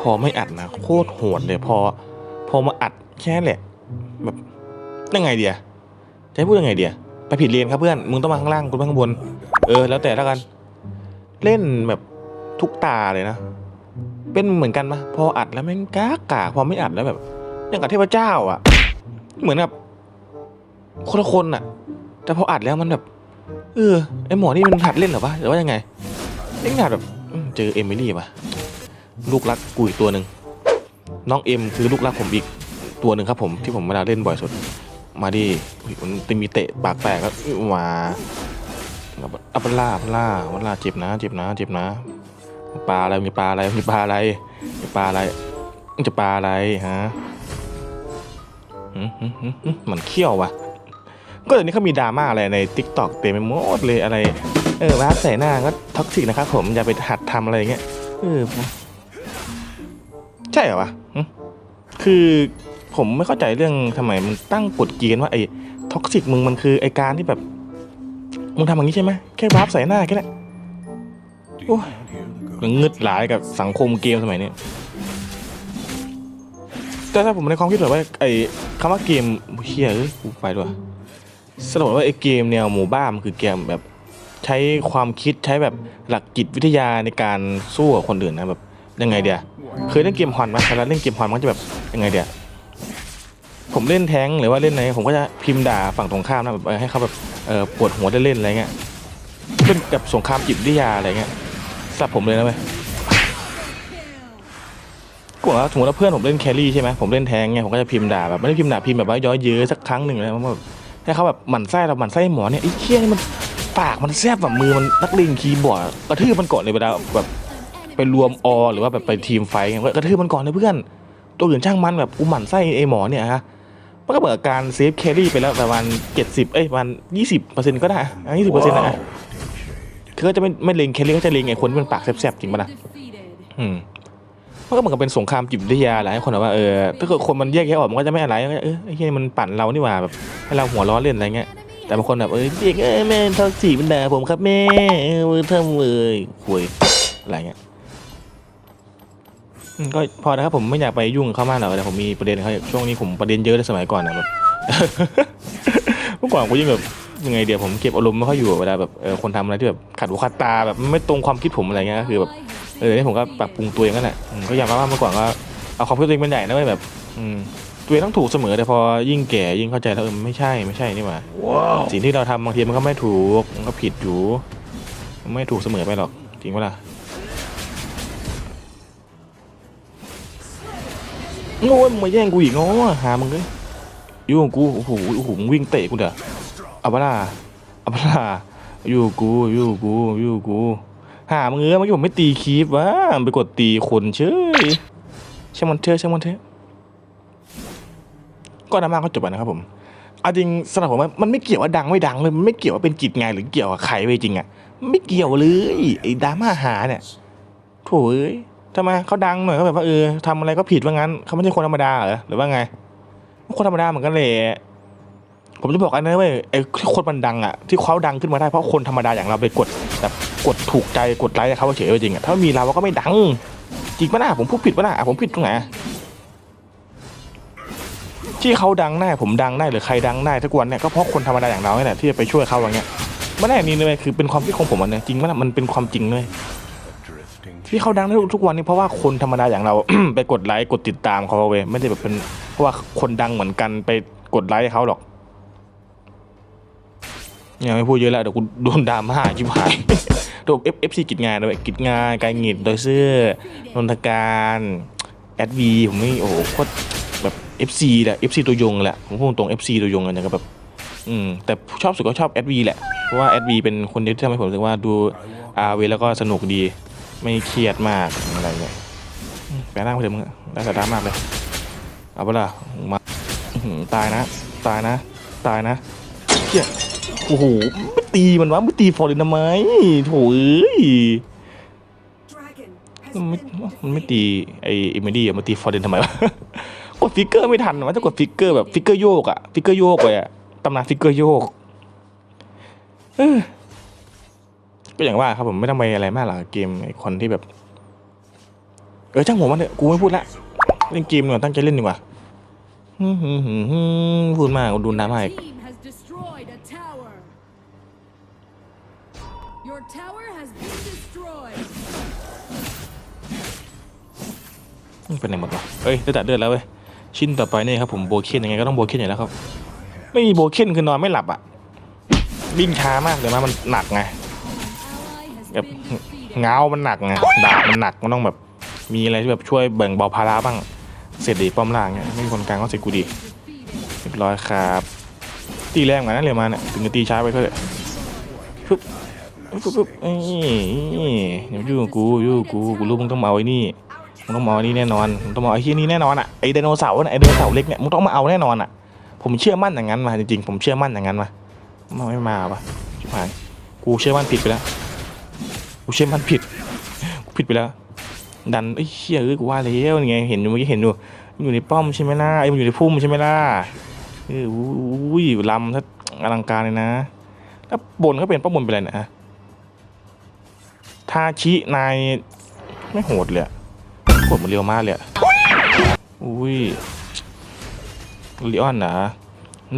พอไม่อัดนะโคตรโหดเลยพอ พอมาอัดแค่แหละ แบบยังไงเดียจะให้พูดยังไงเดียไปผิดเรียนครับเพื่อน มึงต้องมาข้างล่างกูมาข้างบน เออ แล้วแต่แล้วกัน เล่นแบบทุกตาเลยนะ เป็นเหมือนกันปะพออัดแล้วแม่งกากาพอไม่อัดแล้วแบบอย่างกับเทพเจ้าอะ เหมือนกับคนละคนอะ แต่พออัดแล้วมันแบบ เออไอหมอนี่มันหัดเล่นหรอวะหรือว่ายังไงเล่นหัดแบบเจอเอมิลี่ปะ ลูกรักกูอีกตัวหนึ่งน้องเอ็มคือลูกรักผมอีกตัวหนึ่งครับผมที่ผมเวลาเล่นบ่อยสุด มาดิมันจะมีเตะปากแตกแล้วมาอัปล่าอัปล่าอัปล่าเจ็บนะ เจ็บนะ เจ็บนะ ปลาอะไรมีปลาอะไรมีปลาอะไรมีปลาอะไรมันจะปลาอะไรฮะหืมหืมหืมหืมมันเขี้ยววะก็เดี๋ยวนี้เขามีดราม่าอะไรในทิกตอกเต็มไปหมดเลยอะไร เออว่าใส่หน้าก็ท็อกซิกนะครับผมอย่าไปหัดทำอะไรเงี้ยเออ ช่เหรอวะหึคือผมไม่เข้าใจเรื่องทำไมมันตั้งกฎเกณฑ์ว่าไอ้ท็อกซิกมึงมันคือไอ้การที่แบบมึงทำอย่างนี้ใช่ไหมแค่วาร์ปใส่หน้าแค่นั้น โอ้ยมันงึดหลายกับสังคมเกมสมัยนี้แต่ถ้าผมในความคิดแบบว่าไอ้คำว่าเกมเฮียเอ้ยกูไปด้วยสรุปว่าไอ้เกมแนวหมู่บ้านมันคือเกมแบบใช้ความคิดใช้แบบหลักจิตวิทยาในการสู้กับคนอื่นนะแบบ ยังไงเดียเคยเล่นเกมฮอนไหมเวลาเล่นเกมฮอนมันจะแบบยังไงเดียผมเล่นแท้งหรือว่าเล่นอะไรผมก็จะพิมพ์ด่าฝั่งตรงข้ามนะแบบให้เขาแบบเออปวดหัวได้เล่นอะไรเงี้ยเป็นกับสงครามจิตวิทยาอะไรเงี้ยสับผมเลยนะเว้ยกูบอกว่าสมมติว่าเพื่อนผมเล่นแครี่ใช่ไหมผมเล่นแทงไงผมก็จะพิมพ์ด่าแบบไม่ได้พิมพ์ด่าพิมพ์แบบว่าย้อยเย้ยสักครั้งหนึ่งเลยว่าแบบให้เขาแบบหมั่นไส้เราหมั่นไส้หมอเนี่ยไอ้เคี้ยนี่มันปากมันแซบแบบมือมันนักเลงคีย์บอร์ดกระทืบมันก่อนเลยเวลาแบบ ไปรวมอหรือว่าแบบไปทีมไฟก็กระทืบมันก่อนเลยเพื่อน ตัวอื่นช่างมันแบบกูหมั่นไส้ไอหมอเนี่ยฮะมันก็เบิดการเซฟแครี่ไปแล้วประมาณเจ็ดสิบเอ้ยประมาณยี่สิบเปอร์เซ็นต์ก็ได้ยี่สิบเปอร์เซ็นต์นะคือก็จะไม่ไม่เลงแครี่ก็จะเลงไอ้คนที่มันปากแสบๆจริงปะนะอืมมันก็เหมือนกับเป็นสงครามจิตวิทยาแหละให้คนแบบว่าเออถ้าเกิดคนมันแยกแยะออกมันก็จะไม่อะไรเออไอ้เหี้ยมันปั่นเรานี่หว่าแบบให้เราหัวร้อนเล่นอะไรเงี้ยแต่บางคนแบบเออเด็กเอ้ยแม่ทอสีมันด่าผมครับแม่เออมือทำเลยคุยอะไรเงี้ย อืมก็พอนะครับผมไม่อยากไปยุ่งกับเขามากหรอกแต่ผมมีประเด็นเขาช่วงนี้ผมประเด็นเยอะในสมัยก่อนนะแบบ เมื่อก่อนกูยิ่งแบบยังไงเดี๋ยวผมเก็บอารมณ์ไม่ค่อยอยู่เวลาแบบเออคนทำอะไรที่แบบขัดหูขัดตาแบบไม่ตรงความคิดผมอะไรเงี้ยก็คือแบบเออนี่ผมก็ปรับปรุงตัวเองนั่นแหละอืมก็อย่างว่าเมื่อก่อนก็เอาความคิดตัวเองเป็นใหญ่นะเว้ยแบบ อืมตัวเองต้องถูกเสมอแต่พอยิ่งแก่ยิ่งเข้าใจแล้วเออไม่ใช่ไม่ใช่นี่หว่า สิ่งที่เราทำบางทีมันก็ไม่ถูก มันก็ผิดอยู่มันไม่ถูกเสมอไปหรอกจริงปะล่ะ โอ้ยมึงมาแย่งกูอีกเนาะหามึงเลยยุ่กูโอ้โหโอ้โหมึงวิ่งเตะกูเด้ออาปะล่ะเอาปะล่ะอยู่กูอยู่กูอยู่กูหามึงเออเมื่อกี้ผมไม่ตีคีปวะไปกดตีคนเฉยช่างมันเถอะช่างมันเถอะก็ดราม่าก็จบไปนะครับผมเอาจริงสำหรับผมมันไม่เกี่ยวว่าดังไม่ดังเลยมันไม่เกี่ยวว่าเป็นจิตไงหรือเกี่ยวกับใครไปจริงอะไม่เกี่ยวเลยไอ้ดราม่าหาเนี่ยโถ่เอ้ย ทำไมเขาดังหน่อยเขาแบบว่าเออทำอะไรก็ผิดว่างั้นเขาไม่ใช่คนธรรมดาเหรอหรือว่าไง คนธรรมดาเหมือนกันเลยผมจะบอกอันนี้เว้ยไอ้คนมันดังอะที่เขาดังขึ้นมาได้เพราะคนธรรมดาอย่างเราไปกดแบบกดถูกใจกดไลค์เขาเฉยๆจริงอะถ้าไม่มีเราก็ไม่ดังจริงปะน่ะผมพูดผิดปะน่ะผมผิดตรงไหนที่เขาดังได้ผมดังได้หรือใครดังได้ทุกวันเนี่ยก็เพราะคนธรรมดาอย่างเราเนี่ยที่จะไปช่วยเขาอย่างเงี้ยไม่ได้นี่เลยคือเป็นความคิดของผมอันนี้จริงปะน่ะมันเป็นความจริงเลย ที่เขาดังได้ทุกวันนี้เพราะว่าคนธรรมดาอย่างเรา ไปกดไลค์กดติดตามเขาเว้ยไม่ได้แบบเป็นเพราะว่าคนดังเหมือนกันไปกดไลค์ให้เขาหรอกยังไม่พูดเยอะแล้วเดี๋ยวกูโดนดราม่าชิบหายโดนเอฟเอฟซีกิจงานด้วยกิจงานการหงิดโดยเสื้อนนทการแอดวีผมนี่โอ้โหโคตรแบบเอฟซีแหละเอฟซีตัวยงแหละผมพูดตรงเอฟซีตัวยงกันนะครับแบบอืมแต่ชอบสุดก็ชอบแอดวีแหละเพราะว่าแอดวีเป็นคนเดียวที่ทำให้ผมรู้สึกว่าดูอาร์วีแล้วก็สนุกดี ไม่เครียดมากอะไรเงี้ยแปลร่างไปเถอะมึงอะได้สาระมากเลย เอาปละมาตายนะ ตายนะ ตายนะเฮียโอ้โหไม่ตีมันวะไม่ตีฟอร์เรนทำไมโถเอ้ยมันไม่มันไม่ตีไอเอเมดี้อะมาตีฟอร์เรนทำไมวะกดฟิกเกอร์ไม่ทันวะถ้ากดฟิกเกอร์แบบฟิกเกอร์โยกอะฟิกเกอร์โยกไปอะตำนานฟิกเกอร์โยกเออ ก็อย่างว่าครับผมไม่ต้องไปอะไรมากหรอกเกมไอคนที่แบบ เออช่างหัวมันเถอะกูไม่พูดละเล่นเกมดีกว่าตั้งใจเล่นดีกว่าฮึ่มฮึ่มฮึ่มฮึ่มพูดมากกูดูน้ำให้ Your team has destroyed a tower. Your tower has been destroyed. เป็นไหนหมดวะเอ้ยได้ตัดเลือดแล้วเว้ย ชิ้นต่อไปนี่ครับผมโบเคนยังไงก็ต้องโบเคนอยู่แล้วครับ ไม่มีโบเคนคือนอนไม่หลับอะวิ่งช้ามากเลยนะมันหนักไง Ally has แบบเงามันหนักไงดาบมันหนักมันต้องแบบมีอะไรที่แบบช่วยแบ่งเบาภาระบ้างเสร็จดีป้อมล่างเนี่ยไม่มีคนกลางก็เสร็จกูดีเรียบร้อยครับตีแรงมือนกันนะเรียมาเนี่ยถึงจะตีช้าไปเท่าไหร่ปึ๊บปึ๊บปึ๊บเอ้ยอย่ายุ่งกูยุ่งกูกูรู้มึงต้องมาเอาไอ้นี่มึงต้องมาเอาไอ้นี่แน่นอนมึงต้องมาเอาไอ้ที่นี่แน่นอนอะไอไดโนเสาร์น่ะไอไดโนเสาร์เล็กเนี่ยมึงต้องมาเอาแน่นอนอะผมเชื่อมั่นอย่างนั้นมาจริงๆผมเชื่อมั่นอย่างนั้นมาไม่มาปะชิบหายกูเชื่อมั่นผิดไปแล้ว กูเชื่อมันผิดกูผิดไปแล้ว ดันไอ้ยเชี่ยเอ้ยกูว่าแล้วนี่ไงเห็นอยู่เมื่อกี้เห็นอยู่อยู่ในป้อมใช่ไหมล่ะไอ้มันอยู่ในพุ่มใช่ไหมล่ะเอออุ้ยลำถ้าอลังการเลยนะแล้วบนก็เป็นป้าบนเป็นอะไรเนะฮะทาชินายไม่โหดเลยโหดเหมันเรียวมากเลยอุ้ยลีออนนะ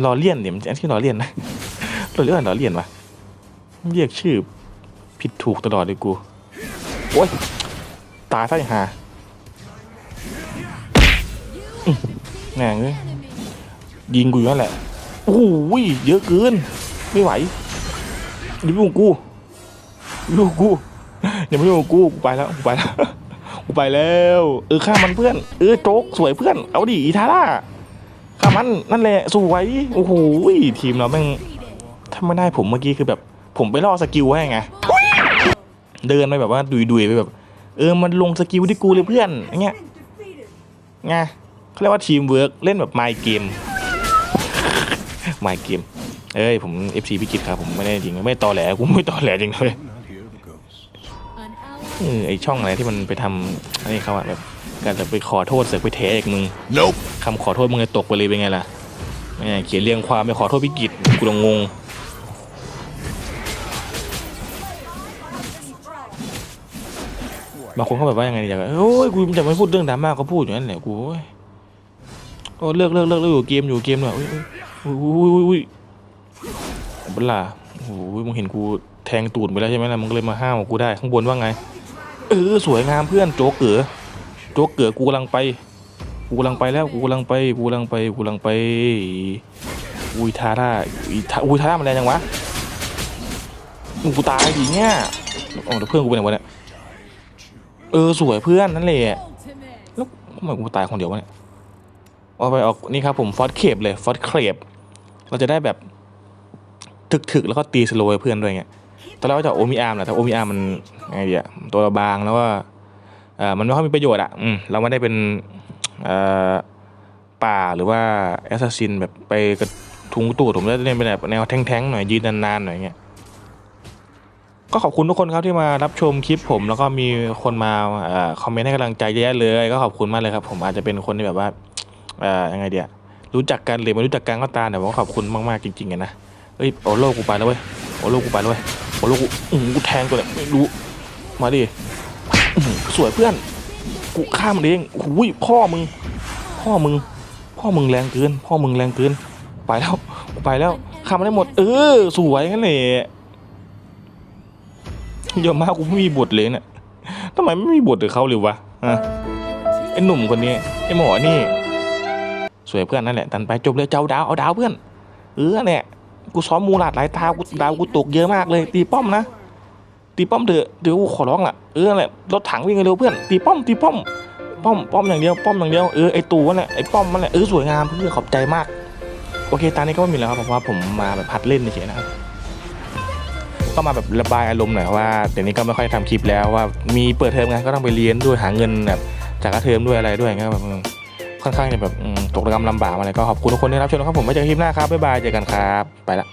ลอเลียนเนี่ยมันจะที่ลอเลียนนะลอเลียนลอเลียนวะเรียกชื่อ ผิดถูกตลอดเลยกูโอ้ยตายซะอ้ห่าอื้อแม่งเอ้ย Enemy. ยิงกูอยู่นั่นแหละโอ้โหเยอะเกิน ไม่ไหวอย่ามายุ่งกับกูอย่มายุ่งกับกูอย่ามายุ่งกูกูไปแล้วกูไปแล้วกูไปแล้วเออฆ่ามันเพื่อนเออโจ๊กสวยเพื่อนเอาดิอีทาร่าฆ่ามันนั่นแหละสวยโอ้โหทีมเราแม่งถ้าไม่ได้ผมเมื่อกี้คือแบบ ผมไปล่อสกิลให้ไง เดินไปแบบว่าดุยๆไปแบบ เออมันลงสกิลที่กูเลยเพื่อนอย่างเงี้ยไงเขาเรียกว่าทีมเวิร์กเล่นแบบไมเกมไมเกมเอ้ยผม FC พิกิตครับผมไม่ได้จริงไม่ตอแหลกูไม่ตอแหลจริงเลย Not hear the ghost. An เอ ally อไอช่องอะไรที่มันไปทำอะไรเขาอะแบบการจะไปขอโทษเสือกไปเทอีกมึง Nope. คำขอโทษมึงเลยตกไปเลยเป็นไงล่ะแม่งเขียนเรียงความไปขอโทษพิกิตกูลงง บางคนเขาแบบว่ายังไงอยากโอ้ยกูจะไม่พูดเรื่องดราม่าก็พูดอย่างนั้นแหละกูโอ้เลิกเลิกเลิกเลิกอยู่เกมอยู่เกมเนี่ยอุ้ยอุ้ยอุ้ยอุ้ยอุ้ยเบลาโอ้โหมึงเห็นกูแทงตูดไปแล้วใช่ไหมล่ะมึงเลยมาห้ามกูได้ข้างบนว่าไงเออสวยงามเพื่อนโจ๊กเก๋อโจ๊กเก๋อกูกำลังไปกูกำลังไปแล้วกูกำลังไปกูกำลังไปกูกำลังไปอุ้ยทาร่าอุ้ยทาอุ้ยทาร่ามันแรงจังวะมึงกูตายดิเนี่ยโอ้ยเพื่อนกูไปไหนวะเนี่ย เออสวยเพื่อนนั่นแหละ ultimate. แล้วทำไมกูตายคนเดียววะเนี่ยเอาไปออกนี่ครับผมฟอสเคปเลยฟอสเคปเราจะได้แบบถึกๆแล้วก็ตีสโลว์ให้เพื่อนด้วยไงตอนแรกว่าจะโอมิอาร์มแหละแต่โอมิอาร์มมันไงเดียตัวเราบางแล้วก็เอ่อมันไม่ค่อยมีประโยชน์อะอืมเราไม่ได้เป็นเอ่อป่าหรือว่าแอสซัสซินแบบไปกระทุงตูดผมจะเล่นเป็นแบบแนวแท้งๆหน่อยยืนนานๆหน่อยเงี้ย ก็ขอบคุณทุกคนครับที่มารับชมคลิปผม แล้วก็มีคนมาคอมเมนต์ให้กำลังใจเยอะเลย ก็ขอบคุณมากเลยครับ ผมอาจจะเป็นคนที่แบบว่าเอ่อยังไงเดียรู้จักกันหรือไม่รู้จักกันก็ตามแต่ว่าขอบคุณมากๆจริงๆนะเอ้ยโอโลกูไปแล้วเว้ยโอโลกูไปแล้วเว้ยโอโลกูอื้อหือกูแทงตัวเนี่ยไม่รู้มาดิสวยเพื่อนกูฆ่ามันเองโอ้ยพ่อมึง พ่อมึง พ่อมึงแรงเกิน พ่อมึงแรงเกิน ไปแล้วไปแล้วฆ่ามันได้หมด เออ สวยงั้นเลย เยอะมากกูไม่มีบทเลยเนี่ยทำไมไม่มีบทกับเขาเลยวะอะไอ้หนุ่มคนนี้ไอ้หมอนี่ สวยเพื่อนนั่นแหละตันไปจบเลยเจ้าดาวเอาดาวเพื่อน เออเนี่ยกูซ้อมมูลาดหลายตากูดาวกูตกเยอะมากเลย ตีป้อมนะตีป้อมเถอะเดี๋ยวกูขอร้องล่ะเออนั่นแหละรถถังวิ่งเร็วเพื่อนตีป้อมตีป้อมป้อมป้อมอย่างเดียวป้อมอย่างเดียวเออไอตูนั่นแหละไอป้อมนั่นแหละเออสวยงามเพื่อนขอบใจมากโอเคตอนนี้ก็ไม่มีแล้วครับเพราะว่าผมมาแบบพัดเล่นเฉยนะครับ ก็มาแบบระบายอารมณ์หน่อยว่าเดี๋ยวนี้ก็ไม่ค่อยทำคลิปแล้วว่ามีเปิดเทอมไงก็ต้องไปเรียนด้วยหาเงินแบบจากค่าเทอมด้วยอะไรด้วยก็แบบค่อนข้างจะแบบตกระกำลำบากอะไรก็ขอบคุณทุกคนที่รับชมนะครับผมไว้เจอกันคลิปหน้าครับบ๊ายบายเจอกันครับ ไปละ